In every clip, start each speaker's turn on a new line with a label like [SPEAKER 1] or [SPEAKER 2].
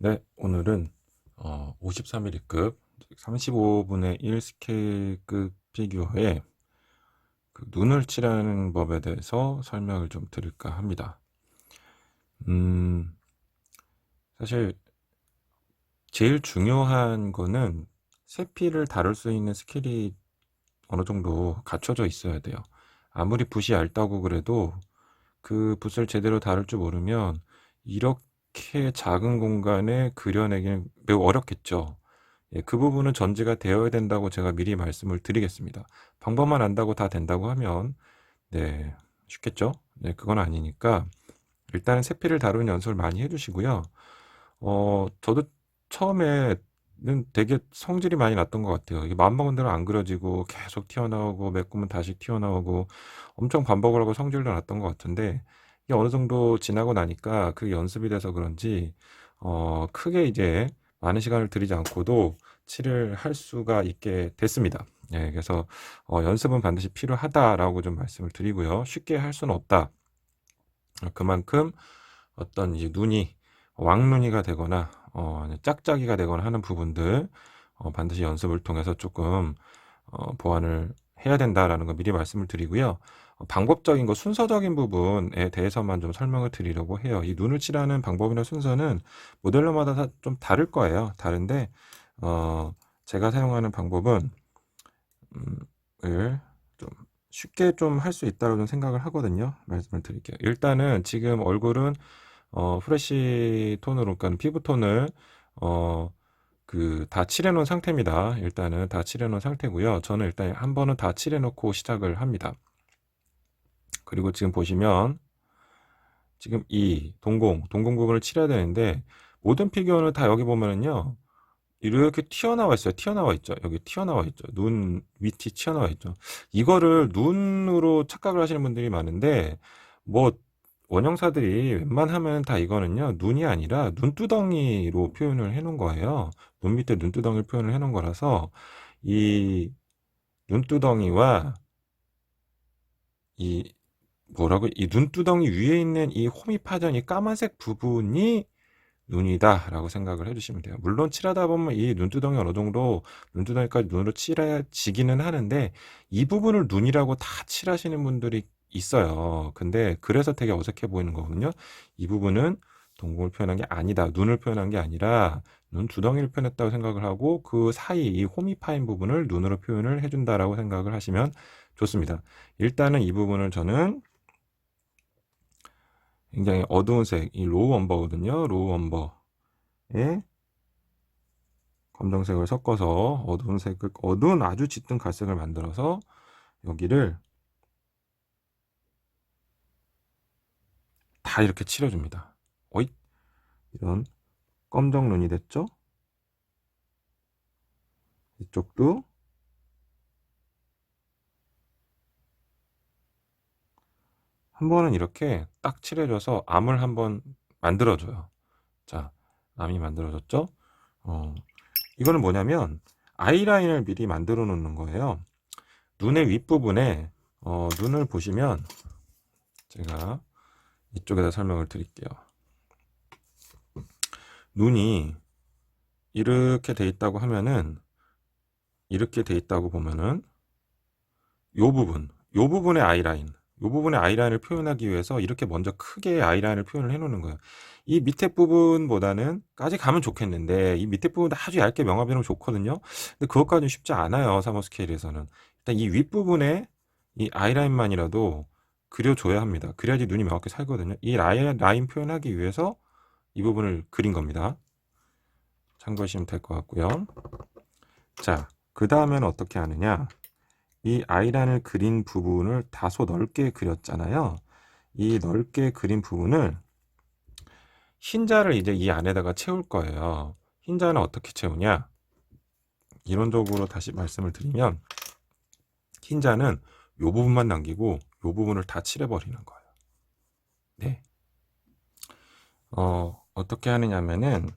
[SPEAKER 1] 네, 오늘은 어, 53mm급 35분의 1 스케일급 피규어에 그 눈을 칠하는 법에 대해서 설명을 좀 드릴까 합니다. 음, 사실 제일 중요한 거는 세피를 다룰 수 있는 스킬이 어느 정도 갖춰져 있어야 돼요. 아무리 붓이 얇다고 그래도 그 붓을 제대로 다룰 줄 모르면 이렇게 작은 공간에 그려내기는 매우 어렵겠죠. 예, 그 부분은 전제가 되어야 된다고 제가 미리 말씀을 드리겠습니다. 방법만 안다고 다 된다고 하면 네, 쉽겠죠? 네, 그건 아니니까 일단은 세피를 다루는 연습을 많이 해 주시고요. 어, 저도 처음에는 되게 성질이 많이 났던 것 같아요. 이게 마음먹은 대로 안 그려지고 계속 튀어나오고 메꾸면 다시 튀어나오고 엄청 반복을 하고 성질도 났던 것 같은데 이게 어느 정도 지나고 나니까 그 연습이 돼서 그런지 어, 크게 이제 많은 시간을 들이지 않고도 칠을 할 수가 있게 됐습니다. 예, 그래서 어, 연습은 반드시 필요하다라고 좀 말씀을 드리고요. 쉽게 할 수는 없다. 그만큼 어떤 이제 눈이 왕눈이가 되거나 어, 짝짝이가 되거나 하는 부분들 어, 반드시 연습을 통해서 조금 어, 보완을 해야 된다라는 거 미리 말씀을 드리고요. 어, 방법적인 거 순서적인 부분에 대해서만 좀 설명을 드리려고 해요. 이 눈을 칠하는 방법이나 순서는 모델러마다 다좀 다를 거예요. 다른데 어, 제가 사용하는 방법은 음, 을 좀 쉽게 좀 할 수 있다고 좀 생각을 하거든요. 말씀을 드릴게요. 일단은 지금 얼굴은 어, 프레시 톤으로, 그러니까 피부 톤을 어, 그 다 칠해 놓은 상태입니다. 일단은 다 칠해 놓은 상태고요. 저는 일단 한 번은 다 칠해 놓고 시작을 합니다. 그리고 지금 보시면 지금 이 동공, 동공 부분을 칠해야 되는데 모든 피규어는 다 여기 보면은요. 이렇게 튀어나와 있어요. 튀어나와 있죠. 여기 튀어나와 있죠. 눈 밑이 튀어나와 있죠. 이거를 눈으로 착각을 하시는 분들이 많은데 뭐 원형사들이 웬만하면 다 이거는요 눈이 아니라 눈두덩이로 표현을 해 놓은 거예요. 눈 밑에 눈두덩이를 표현을 해 놓은 거라서 이 눈두덩이와 이 뭐라고 이 눈두덩이 위에 있는 이 호미 파전 이 까만색 부분이 눈이다라고 생각을 해주시면 돼요. 물론 칠하다 보면 이 눈두덩이 어느 정도 눈두덩이까지 눈으로 칠해지기는 하는데 이 부분을 눈이라고 다 칠하시는 분들이 있어요. 근데 그래서 되게 어색해 보이는 거거든요. 이 부분은 동공을 표현한 게 아니다. 눈을 표현한 게 아니라 눈 두덩이를 표현했다고 생각을 하고 그 사이 이 홈이 파인 부분을 눈으로 표현을 해준다라고 생각을 하시면 좋습니다. 일단은 이 부분을 저는 굉장히 어두운 색, 이 로우 엄버거든요. 로우 엄버에 검정색을 섞어서 어두운 색을, 어두운 아주 짙은 갈색을 만들어서 여기를 다 이렇게 칠해줍니다. 어이? 이런 검정 눈이 됐죠? 이쪽도 한 번은 이렇게 딱 칠해줘서 암을 한번 만들어줘요. 자, 암이 만들어졌죠? 어, 이거는 뭐냐면 아이라인을 미리 만들어 놓는 거예요. 눈의 윗부분에 어, 눈을 보시면 제가 이쪽에다 설명을 드릴게요. 눈이 이렇게 돼 있다고 하면은 이렇게 돼 있다고 보면은 요 부분, 요 부분의 아이라인 이 부분의 아이라인을 표현하기 위해서 이렇게 먼저 크게 아이라인을 표현을 해 놓는 거예요. 이 밑에 부분보다는 까지 가면 좋겠는데 이 밑에 부분 아주 얇게 명암이 면 좋거든요. 근데 그것까지는 쉽지 않아요. 3호 스케일에서는. 일단 이 윗부분에 이 아이라인만이라도 그려줘야 합니다. 그래야지 눈이 명확히 살거든요. 이 라인, 라인 표현하기 위해서 이 부분을 그린 겁니다. 참고하시면 될 것 같고요. 자, 그 다음에는 어떻게 하느냐. 이 아이란을 그린 부분을 다소 넓게 그렸잖아요. 이 넓게 그린 부분을 흰자를 이제 이 안에다가 채울 거예요. 흰자는 어떻게 채우냐? 이론적으로 다시 말씀을 드리면 흰자는 이 부분만 남기고 이 부분을 다 칠해버리는 거예요. 네. 어, 어떻게 하느냐면은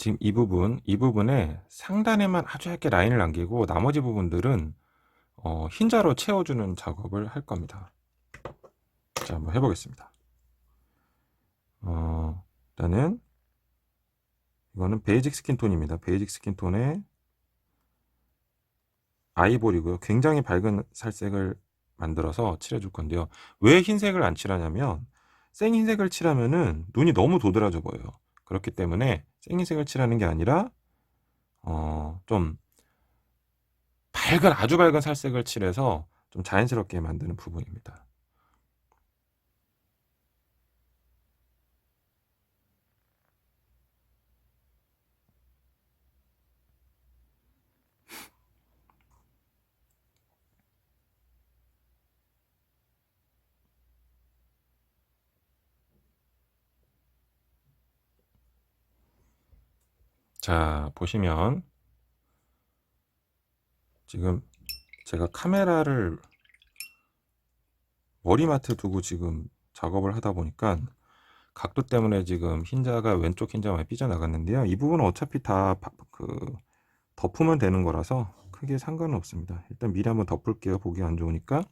[SPEAKER 1] 지금 이 부분, 이 부분에 상단에만 아주 얇게 라인을 남기고 나머지 부분들은 어, 흰자로 채워주는 작업을 할 겁니다. 자, 한번 해보겠습니다. 어, 일단은 이거는 베이직 스킨톤입니다. 베이직 스킨톤에 아이보리고요. 굉장히 밝은 살색을 만들어서 칠해줄 건데요. 왜 흰색을 안 칠하냐면 생 흰색을 칠하면은 눈이 너무 도드라져 보여요. 그렇기 때문에 생 흰색을 칠하는 게 아니라 어, 좀 밝은 아주 밝은 살색을 칠해서 좀 자연스럽게 만드는 부분입니다. 자, 보시면 지금 제가 카메라를 머리맡에 두고 지금 작업을 하다 보니까 각도 때문에 지금 흰자가 왼쪽 많이 삐져나갔는데요. 이 부분은 어차피 다 그 덮으면 되는 거라서 크게 상관은 없습니다. 일단 미리 한번 덮을게요. 보기 안 좋으니까.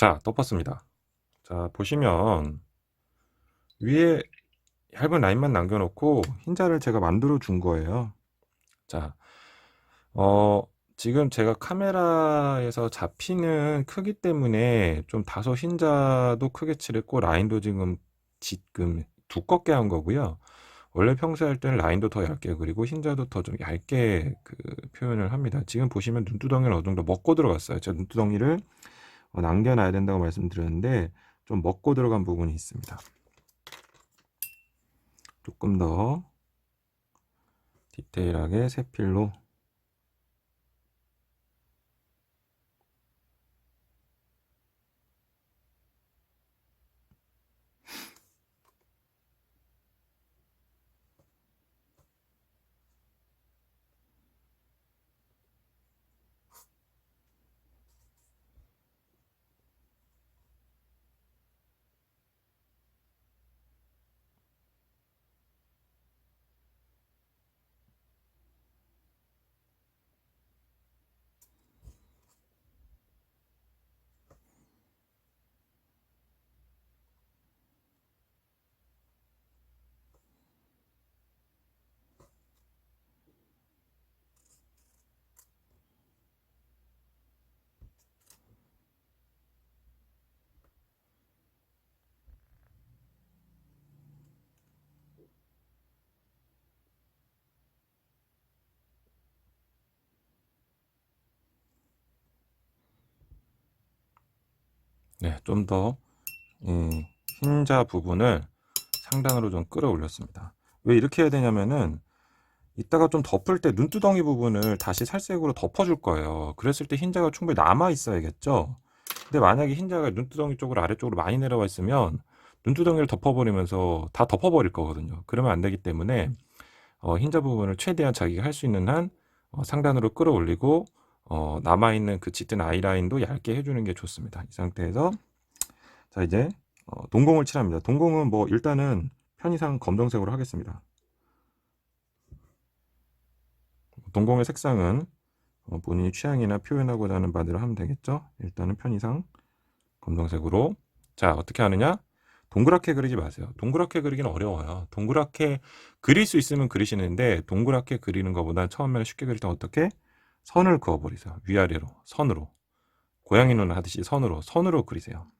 [SPEAKER 1] 자, 덮었습니다. 자, 보시면 위에 얇은 라인만 남겨놓고 흰자를 제가 만들어 준 거예요. 자, 어, 지금 제가 카메라에서 잡히는 크기 때문에 좀 다소 흰자도 크게 칠했고 라인도 지금 지금 두껍게 한 거고요. 원래 평소에 할 때는 라인도 더 얇게 그리고 흰자도 더 좀 얇게 그 표현을 합니다. 지금 보시면 눈두덩이는 어느 정도 먹고 들어갔어요. 제가 눈두덩이를 어, 남겨놔야 된다고 말씀드렸는데 좀 먹고 들어간 부분이 있습니다. 조금 더 디테일하게 세필로 네, 좀더 흰자 부분을 상단으로 좀 끌어올렸습니다. 왜 이렇게 해야 되냐면은 이따가 좀 덮을 때 눈두덩이 부분을 다시 살색으로 덮어줄 거예요. 그랬을 때 흰자가 충분히 남아 있어야겠죠. 근데 만약에 흰자가 눈두덩이 쪽으로 아래쪽으로 많이 내려와 있으면 눈두덩이를 덮어버리면서 다 덮어버릴 거거든요. 그러면 안 되기 때문에 어, 흰자 부분을 최대한 자기가 할 수 있는 한 어, 상단으로 끌어올리고 어, 남아있는 그 짙은 아이라인도 얇게 해주는 게 좋습니다. 이 상태에서 자 이제 어, 동공을 칠합니다. 동공은 뭐 일단은 편의상 검정색으로 하겠습니다. 동공의 색상은 어, 본인이 취향이나 표현하고자 하는 바대로 하면 되겠죠. 일단은 편의상 검정색으로 자 어떻게 하느냐 동그랗게 그리지 마세요. 동그랗게 그리기는 어려워요. 동그랗게 그릴 수 있으면 그리시는데 동그랗게 그리는 것보다 처음에는 쉽게 그릴 때 어떻게 선을 그어버리세요. 위아래로 선으로 고양이 눈 하듯이 선으로 선으로 그리세요.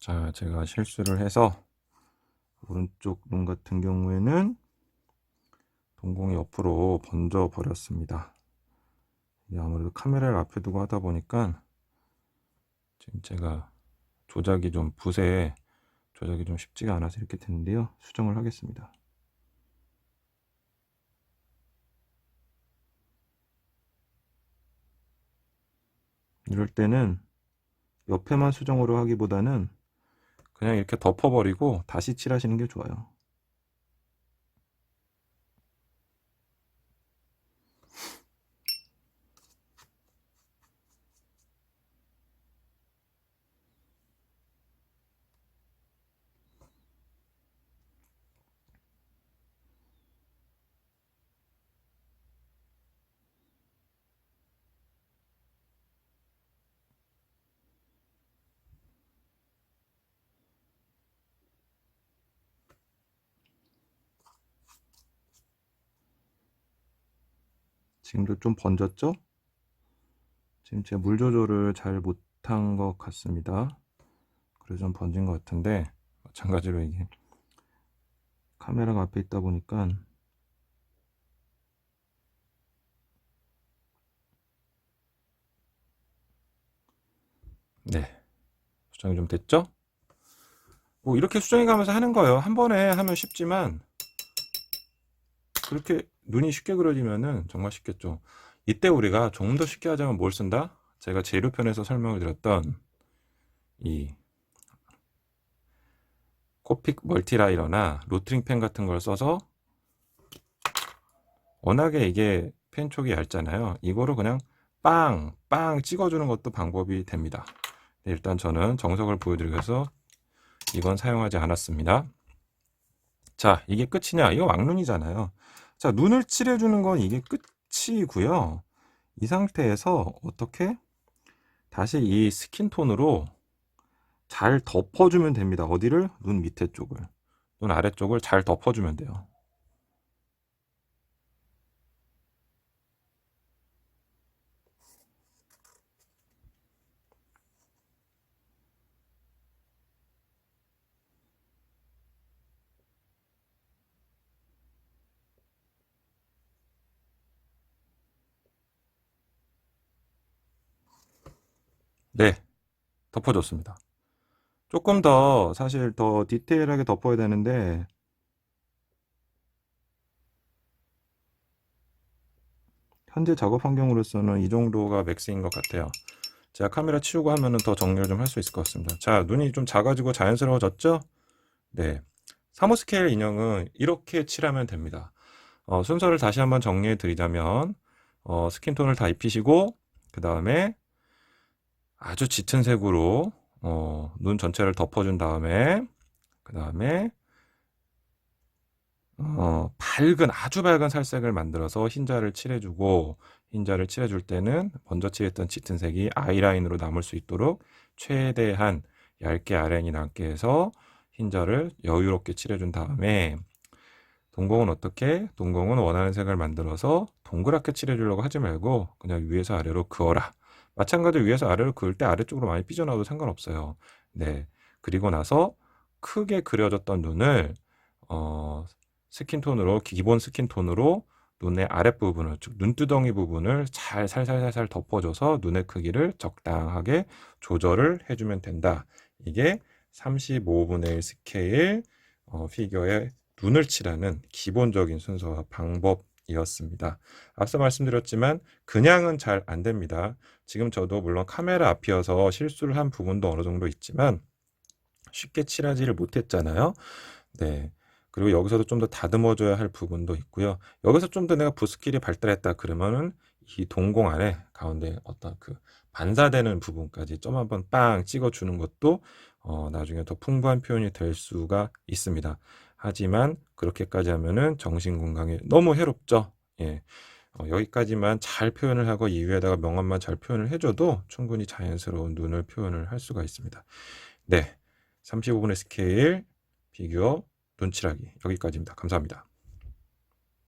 [SPEAKER 1] 자, 제가 실수를 해서 오른쪽 눈 같은 경우에는 동공이 옆으로 번져 버렸습니다. 아무래도 카메라를 앞에 두고 하다 보니까 지금 제가 조작이 좀 붓에 조작이 좀 쉽지가 않아서 이렇게 됐는데요. 수정을 하겠습니다. 이럴 때는 옆에만 수정으로 하기보다는 그냥 이렇게 덮어버리고 다시 칠하시는 게 좋아요. 지금도 좀 번졌죠? 지금 제가 물 조절을 잘 못한 것 같습니다. 그래서 좀 번진 것 같은데 마찬가지로 이게 카메라가 앞에 있다 보니까 네 수정이 좀 됐죠? 뭐 이렇게 수정해 가면서 하는 거예요. 한 번에 하면 쉽지만 그렇게 눈이 쉽게 그려지면은 정말 쉽겠죠. 이때 우리가 조금 더 쉽게 하자면 뭘 쓴다? 제가 재료편에서 설명을 드렸던 이 코픽 멀티라이너나 로트링 펜 같은 걸 써서 워낙에 이게 펜 촉이 얇잖아요. 이거를 그냥 빵, 빵 찍어주는 것도 방법이 됩니다. 네, 일단 저는 정석을 보여드리기 위해서 이건 사용하지 않았습니다. 자, 이게 끝이냐? 이거 왕눈이잖아요. 자, 눈을 칠해주는 건 이게 끝이고요. 이 상태에서 어떻게 다시 이 스킨톤으로 잘 덮어주면 됩니다. 어디를? 눈 밑에 쪽을. 눈 아래쪽을 잘 덮어주면 돼요. 네, 덮어줬습니다. 조금 더 사실 더 디테일하게 덮어야 되는데 현재 작업 환경으로서는 이 정도가 맥스인 것 같아요. 제가 카메라 치우고 하면은 더 정리를 좀 할 수 있을 것 같습니다. 자, 눈이 좀 작아지고 자연스러워졌죠? 네. 사모 스케일 인형은 이렇게 칠하면 됩니다. 어, 순서를 다시 한번 정리해 드리자면 어, 스킨톤을 다 입히시고 그 다음에 아주 짙은 색으로 어, 눈 전체를 덮어준 다음에 그 다음에 어, 밝은 아주 밝은 살색을 만들어서 흰자를 칠해주고 흰자를 칠해줄 때는 먼저 칠했던 짙은 색이 아이라인으로 남을 수 있도록 최대한 얇게 아이라인이 남게 해서 흰자를 여유롭게 칠해준 다음에 동공은 어떻게? 동공은 원하는 색을 만들어서 동그랗게 칠해주려고 하지 말고 그냥 위에서 아래로 그어라. 마찬가지로 위에서 아래로 그을 때 아래쪽으로 많이 삐져나와도 상관없어요. 네. 그리고 나서 크게 그려졌던 눈을 어, 스킨톤으로 기본 스킨톤으로 눈의 아랫부분을 즉 눈두덩이 부분을 잘 살살살살 덮어줘서 눈의 크기를 적당하게 조절을 해주면 된다. 이게 35분의 1 스케일 어, 피규어의 눈을 칠하는 기본적인 순서와 방법 이었습니다. 앞서 말씀드렸지만 그냥은 잘 안 됩니다. 지금 저도 물론 카메라 앞이어서 실수를 한 부분도 어느 정도 있지만 쉽게 칠하지를 못했잖아요. 네. 그리고 여기서도 좀 더 다듬어줘야 할 부분도 있고요. 여기서 좀 더 내가 부스킬이 발달했다 그러면은 이 동공 안에 가운데 어떤 그 반사되는 부분까지 점 한번 빵 찍어주는 것도 어, 나중에 더 풍부한 표현이 될 수가 있습니다. 하지만 그렇게까지 하면은 정신 건강에 너무 해롭죠. 예. 어, 여기까지만 잘 표현을 하고 이후에다가 명암만 잘 표현을 해줘도 충분히 자연스러운 눈을 표현을 할 수가 있습니다. 네. 35분의 스케일 비교 눈칠하기 여기까지입니다. 감사합니다.